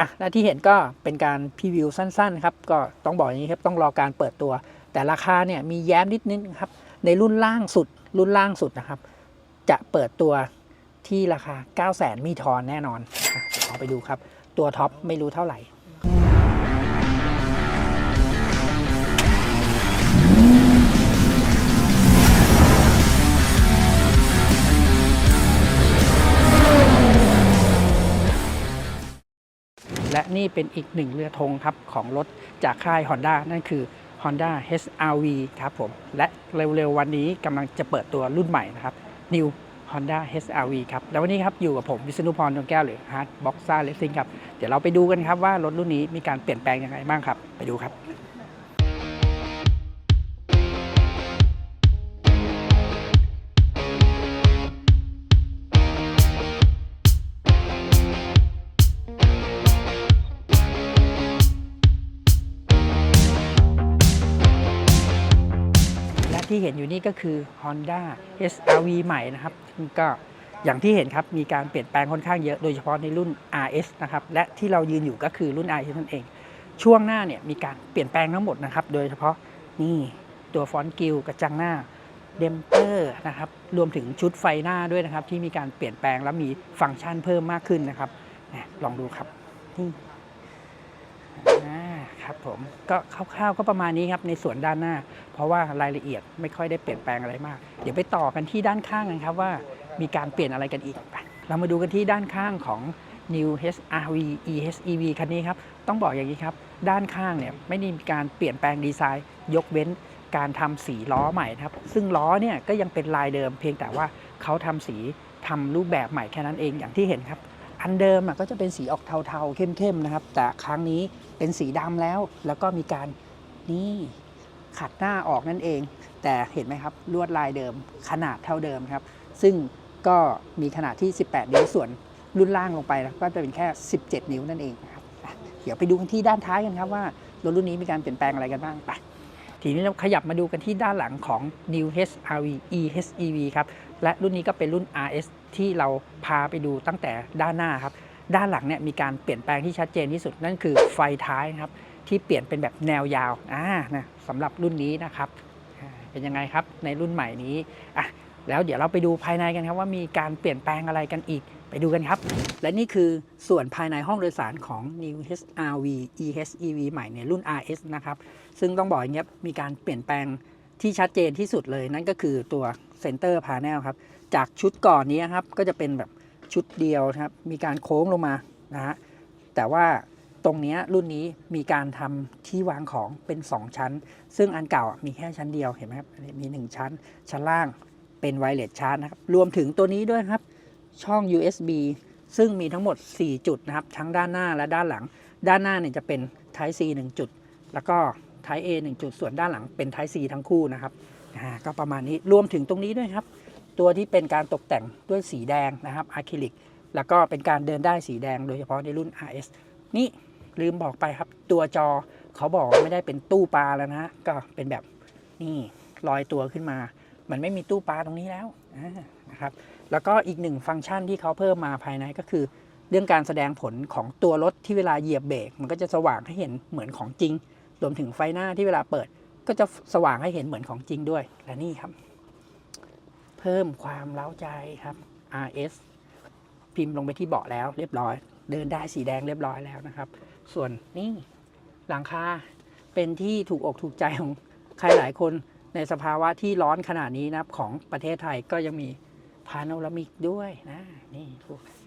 อะหน้าที่เห็นก็เป็นการพรีวิวสั้นๆครับก็ต้องบอกอย่างนี้ครับต้องรอการเปิดตัว แต่ราคาเนี่ยมีแย้มนิดนึงครับในรุ่นล่างสุดรุ่นล่างสุดนะครับ จะเปิดตัวที่ราคา 9 0 0 0 0มีทอนแน่นอนอเอาไปดูครับ ตัวท็อปไม่รู้เท่าไหร่ และนี่เป็นอีกหนึ่งเรือธงครับของรถจากค่าย Honda นั่นคือ Honda HRV ครับผม และเร็วๆวันนี้กำลังจะเปิดตัวรุ่นใหม่นะครับ New Honda HRV ครับ แล้ววันนี้ครับอยู่กับผมวิษณุพรดวงแก้วหรือ Hard Boxer Racing ครับ เดี๋ยวเราไปดูกันครับว่ารถรุ่นนี้มีการเปลี่ยนแปลงยังไงบ้างครับ ไปดูครับ ที่เห็นอยู่นี่ก็คือ Honda SRV ใหม่นะครับก็อย่างที่เห็นครับมีการเปลี่ยนแปลงค่อนข้างเยอะโดยเฉพาะในรุ่น RS นะครับและที่เรายืนอยู่ก็คือรุ่น RS นั่นเอง ช่วงหน้าเนี่ยมีการเปลี่ยนแปลงทั้งหมดนะครับโดยเฉพาะนี่ตัวฟอนต์กิลกระจังหน้าเดมเปอร์นะครับรวมถึงชุดไฟหน้าด้วยนะครับ ที่มีการเปลี่ยนแปลงและมีฟังก์ชันเพิ่มมากขึ้นนะครับลองดูครับนี่ ครับผมก็คร่าวๆก็ประมาณนี้ครับในส่วนด้านหน้า เพราะว่ารายละเอียดไม่ค่อยได้เปลี่ยนแปลงอะไรมาก เดี๋ยวไปต่อกันที่ด้านข้างกันครับว่ามีการเปลี่ยนอะไรกันอีกไปเรามาดูกันที่ด้านข้างของ New HRV EHEV คันนี้ครับ ต้องบอกอย่างนี้ครับ ด้านข้างเนี่ยไม่ได้มีการเปลี่ยนแปลงดีไซน์ ยกเว้นการทำสีล้อใหม่นะครับ ซึ่งล้อเนี่ยก็ยังเป็นลายเดิมเพียงแต่ว่าเขาทำสีทำรูปแบบใหม่แค่นั้นเองอย่างที่เห็นครับ อันเดิมก็จะเป็นสีออกเทาๆเข้มๆนะครับ แต่ครั้งนี้เป็นสีดำแล้ว แล้วก็มีการนี่ขัดหน้าออกนั่นเอง แต่เห็นไหมครับลวดลายเดิมขนาดเท่าเดิมครับ ซึ่งก็มีขนาดที่ 18 นิ้วส่วนรุ่นล่างลงไปนะก็จะเป็นแค่ 17 นิ้วนั่นเองนะครับเดี๋ยวไปดูกันที่ด้านท้ายกันครับว่ารถรุ่นนี้มีการเปลี่ยนแปลงอะไรกันบ้างไปทีนี้เราขยับมาดูกันที่ด้านหลังของ New HRV EHEV ครับ และรุ่นนี้ก็เป็นรุ่น RS ที่เราพาไปดูตั้งแต่ด้านหน้าครับ ด้านหลังเนี่ยมีการเปลี่ยนแปลงที่ชัดเจนที่สุดนั่นคือไฟท้ายครับที่เปลี่ยนเป็นแบบแนวยาวอ่านะสำหรับรุ่นนี้นะครับเป็นยังไงครับในรุ่นใหม่นี้อะแล้วเดี๋ยวเราไปดูภายในกันครับว่ามีการเปลี่ยนแปลงอะไรกันอีกไปดูกันครับ และนี่คือส่วนภายในห้องโดยสารของ New HRV EHEV ใหม่ในรุ่น RS นะครับ ซึ่งต้องบอกอย่างเงี้ยมีการเปลี่ยนแปลงที่ชัดเจนที่สุดเลยนั่นก็คือตัว Center Panel ครับ จากชุดก่อนนี้ครับ ก็จะเป็นแบบชุดเดียวครับ มีการโค้งลงมานะฮะแต่ว่าตรงนี้รุ่นนี้มีการทำที่วางของเป็น 2 ชั้น ซึ่งอันเก่ามีแค่ชั้นเดียวเห็นไหมครับอันนี้มี 1 ชั้น ชั้นล่างเป็นไวเลสชาร์จนะครับรวมถึงตัวนี้ด้วยครับ ช่อง USB ซึ่งมีทั้งหมด 4 จุดนะครับ ทั้งด้านหน้าและด้านหลัง ด้านหน้าเนี่ยจะเป็น Type C 1 จุด แล้วก็ Type A 1 จุด ส่วนด้านหลังเป็น Type C ทั้งคู่นะครับ อ่าก็ประมาณนี้รวมถึงตรงนี้ด้วยครับ ตัวที่เป็นการตกแต่งด้วยสีแดงนะครับอะคริลิกแล้วก็เป็นการเดินได้สีแดงโดยเฉพาะในรุ่น RS นี่ลืมบอกไปครับ ตัวจอเขาบอกไม่ได้เป็นตู้ปลาแล้วนะก็เป็นแบบนี่ลอยตัวขึ้นมา มันไม่มีตู้ปลาตรงนี้แล้วนะครับ แล้วก็อีกหนึ่งฟังก์ชันที่เขาเพิ่มมาภายในก็คือ เรื่องการแสดงผลของตัวรถที่เวลาเหยียบเบรกมันก็จะสว่างให้เห็นเหมือนของจริง รวมถึงไฟหน้าที่เวลาเปิด ก็จะสว่างให้เห็นเหมือนของจริงด้วย และนี่ครับ เพิ่มความเล้าใจครับ RS พิมพ์ลงไปที่เบาะแล้วเรียบร้อย เดินได้สีแดงเรียบร้อยแล้วนะครับ ส่วนนี่หลังคาเป็นที่ถูกอกถูกใจของใครหลายคนในสภาวะที่ร้อนขนาดนี้นะครับของประเทศไทยก็ยังมีพาโนรามิกด้วยนะนี่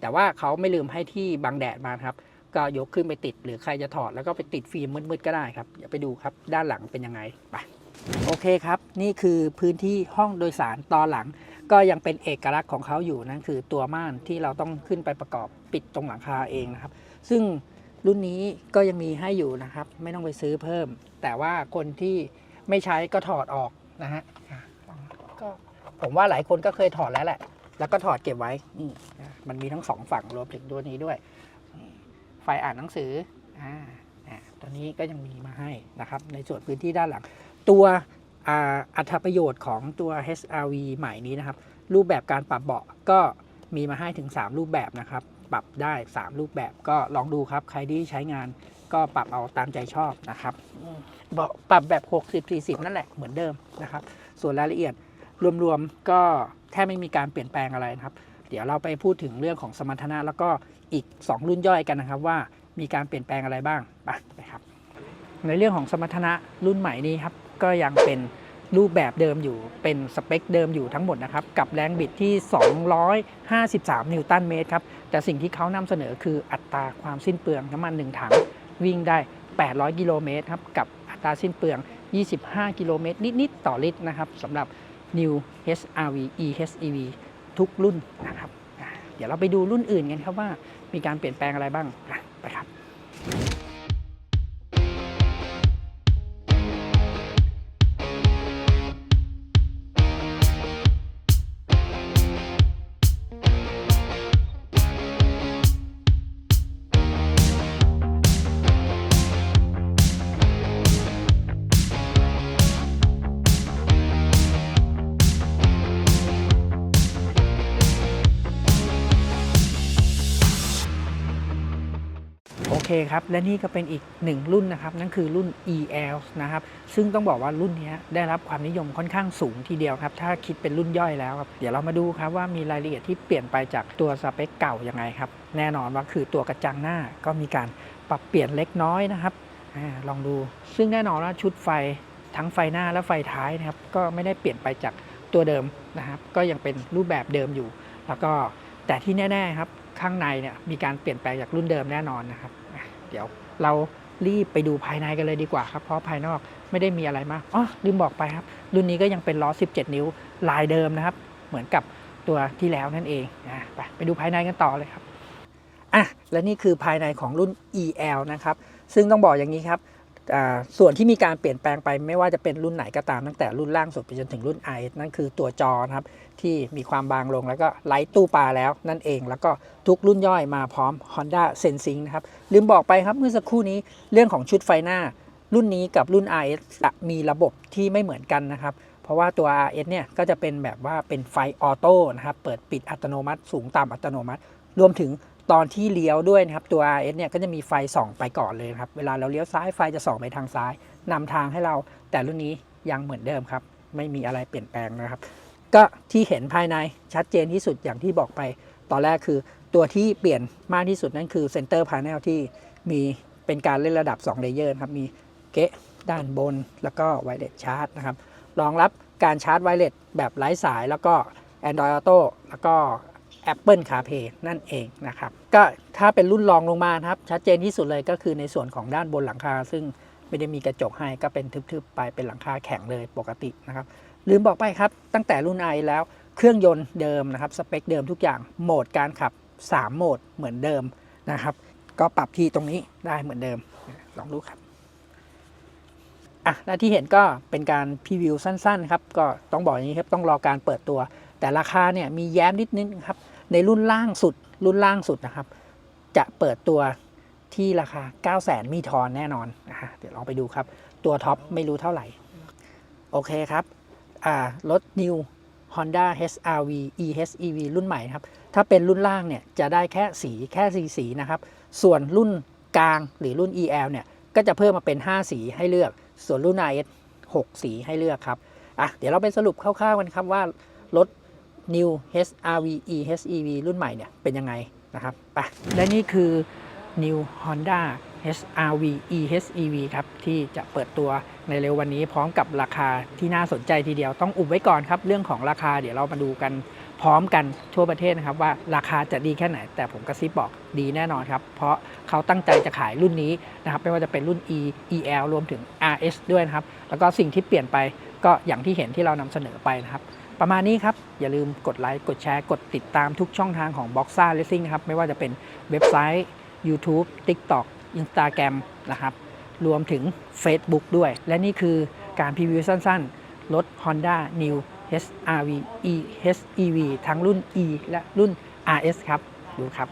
แต่ว่าเขาไม่ลืมให้ที่บังแดดมาครับ ก็ยกขึ้นไปติด หรือใครจะถอดแล้วก็ไปติดฟิล์มมืดๆก็ได้ครับเดี๋ยวไปดูครับด้านหลังเป็นยังไงไปโอเคครับ นี่คือพื้นที่ห้องโดยสารตอนหลัง ก็ยังเป็นเอกลักษณ์ของเขาอยู่นั่นคือตัวม่านที่เราต้องขึ้นไปประกอบปิดตรงหลังคาเองนะครับ ซึ่งรุ่นนี้ก็ยังมีให้อยู่นะครับ ไม่ต้องไปซื้อเพิ่ม แต่ว่าคนที่ไม่ใช้ก็ถอดออกนะฮะก็ผมว่าหลายคนก็เคยถอดแล้วแหละ แล้วก็ถอดเก็บไว้นี่มันมีทั้งสองฝั่งรวมถึงตัวนี้ด้วย ไฟอ่านหนังสืออ่าอะตัวนี้ก็ยังมีมาให้นะครับ ในส่วนพื้นที่ด้านหลัง ตัวอัตประโยชน์ของตัว HRV ใหม่นี้นะครับ รูปแบบการปรับเบาะก็มีมาให้ถึง 3 รูปแบบนะครับ ปรับได้ 3 รูปแบบก็ลองดูครับ ใครที่ใช้งานก็ปรับเอาตามใจชอบนะครับอืมบอกปรับแบบ 60 40 นั่นแหละเหมือนเดิมนะครับ ส่วนรายละเอียดรวมๆก็แทบไม่มีการเปลี่ยนแปลงอะไรนะครับ เดี๋ยวเราไปพูดถึงเรื่องของสมรรถนะแล้วก็อีก 2 รุ่นย่อยกันนะครับว่ามีการเปลี่ยนแปลงอะไรบ้างไปไปครับ ในเรื่องของสมรรถนะรุ่นใหม่นี้ครับก็ยังเป็นรูปแบบเดิมอยู่เป็นสเปคเดิมอยู่ทั้งหมดนะครับ กับแรงบิดที่ 253 นิวตันเมตรครับ แต่สิ่งที่เขานำเสนอคืออัตราความสิ้นเปลืองน้ำมัน 1 ถัง วิ่งได้ 800 กิโลเมตรครับ กับอัตราสิ้นเปลือง 25 กิโลเมตรนิด ๆ ต่อลิตรนะครับสำหรับ New HRV eHEV ทุกรุ่นนะครับ เดี๋ยวเราไปดูรุ่นอื่นกันครับว่ามีการเปลี่ยนแปลงอะไรบ้างไปครับ เคครับ และนี่ก็เป็นอีกหนึ่งรุ่นนะครับ นั่นคือรุ่น EL นะครับ ซึ่งต้องบอกว่ารุ่นนี้ได้รับความนิยมค่อนข้างสูงทีเดียวครับ ถ้าคิดเป็นรุ่นย่อยแล้วครับ เดี๋ยวเรามาดูครับว่ามีรายละเอียดที่เปลี่ยนไปจากตัวสเปคเก่ายังไงครับ แน่นอนว่าคือตัวกระจังหน้าก็มีการปรับเปลี่ยนเล็กน้อยนะครับอลองดู ซึ่งแน่นอนว่าชุดไฟทั้งไฟหน้าและไฟท้ายนะครับ ก็ไม่ได้เปลี่ยนไปจากตัวเดิมนะครับ ก็ยังเป็นรูปแบบเดิมอยู่ แล้วก็แต่ที่แน่ๆครับข้างในเนี่ยมีการเปลี่ยนแปลงจากรุ่นเดิมแน่นอนนะครับ เดี๋ยวเรารีบไปดูภายในกันเลยดีกว่าครับเพราะภายนอกไม่ได้มีอะไรมากอ๋อลืมบอกไปครับ รุ่นนี้ก็ยังเป็นล้อ 17 นิ้วลายเดิมนะครับ เหมือนกับตัวที่แล้วนั่นเองนะไปไปดูภายในกันต่อเลยครับอะและนี่คือภายในของรุ่น EL นะครับ ซึ่งต้องบอกอย่างนี้ครับ ส่วนที่มีการเปลี่ยนแปลงไปไม่ว่าจะเป็นรุ่นไหนก็ตามตั้งแต่รุ่นล่างสุดไปจนถึงรุ่น i นั่นคือตัวจอนะครับที่มีความบางลงแล้วก็ไลท์ตู้ปลาแล้วนั่นเอง แล้วก็ทุกรุ่นย่อยมาพร้อม Honda Sensing นะครับลืมบอกไปครับเมื่อสักครู่นี้เรื่องของชุดไฟหน้า รุ่นนี้กับรุ่น RS จะมีระบบที่ไม่เหมือนกันนะครับเพราะว่าตัว RS เนี่ยก็จะเป็นแบบว่าเป็นไฟออโต้นะครับเปิดปิดอัตโนมัติ สูงต่ำอัตโนมัติ รวมถึง ตอนที่เลี้ยวด้วยนะครับตัว RS เนี่ยก็จะมีไฟส่องไปก่อนเลยครับ เวลาเราเลี้ยวซ้ายไฟจะส่องไปทางซ้ายนำทางให้เรา แต่รุ่นนี้ยังเหมือนเดิมครับ ไม่มีอะไรเปลี่ยนแปลงนะครับ ก็ที่เห็นภายในชัดเจนที่สุดอย่างที่บอกไป ตอนแรกคือตัวที่เปลี่ยนมากที่สุดนั่นคือเซนเตอร์พา n e l ที่มีเป็นการเล่นระดับ2เลเยอร์ครับมีเกะด้านบน แล้วก็ไวเลสชาร์จนะครับรองรับการชาร์จไวเลสแบบไร้สายแล้วก็ Android Auto แล้วก็ Apple CarPlay นั่นเองนะครับ ก็ถ้าเป็นรุ่นรองลงมานะครับ ชัดเจนที่สุดเลยก็คือในส่วนของด้านบนหลังคา ซึ่งไม่ได้มีกระจกให้ก็เป็นทึบๆไปเป็นหลังคาแข็งเลยปกตินะครับ ลืมบอกไปครับ ตั้งแต่รุ่น i แล้วเครื่องยนต์เดิมนะครับ สเปคเดิมทุกอย่างโหมดการขับ 3 โหมดเหมือนเดิมนะครับ ก็ปรับที่ตรงนี้ได้เหมือนเดิมลองดูครับอะและที่เห็นก็เป็นการพรีวิวสั้นๆครับก็ต้องบอกอย่างนี้ครับต้องรอการเปิดตัว แต่ราคาเนี่ยมีแย้มนิดนึงครับในรุ่นล่างสุด รุ่นล่างสุดนะครับ จะเปิดตัวที่ราคา 9 0 0 0 0 มีทอนแน่นอนนะฮะเดี๋ยวลองไปดูครับ ตัวท็อปไม่รู้เท่าไหร่ โอเคครับอ่ารถ New Honda HRV eHEV รุ่นใหม่นะครับ ถ้าเป็นรุ่นล่างเนี่ยจะได้แค่สีแค่สีสีนะครับ ส่วนรุ่นกลางหรือรุ่น EL เนี่ยก็จะเพิ่มมาเป็น 5 สีให้เลือก ส่วนรุ่น IS 6 สีให้เลือกครับอะเดี๋ยวเราไปสรุปคร่าวๆกันครับว่ารถ New HRV eHEV รุ่นใหม่เนี่ยเป็นยังไงนะครับไปและนี่คือ New Honda HRV eHEV ครับ ที่จะเปิดตัวในเร็ววันนี้พร้อมกับราคาที่น่าสนใจทีเดียวต้องอุบไว้ก่อนครับ เรื่องของราคาเดี๋ยวเรามาดูกันพร้อมกันทั่วประเทศนะครับว่าราคาจะดีแค่ไหน แต่ผมกระซิบบอกดีแน่นอนครับ เพราะเขาตั้งใจจะขายรุ่นนี้นะครับไม่ว่าจะเป็นรุ่น E EL รวมถึง RS ด้วยนะครับ แล้วก็สิ่งที่เปลี่ยนไปก็อย่างที่เห็นที่เรานำเสนอไปนะครับ ประมาณนี้ครับ อย่าลืมกดไลค์ กดแชร์ กดติดตามทุกช่องทางของ b o x a Racing นะครับ ไม่ว่าจะเป็นเว็บไซต์ YouTube TikTok Instagram นะครับ รวมถึง Facebook ด้วย และนี่คือการพรีวิวสั้นๆ รถ Honda New HRV eHEV ทั้งรุ่น E และรุ่น RS ครับ ดูครับ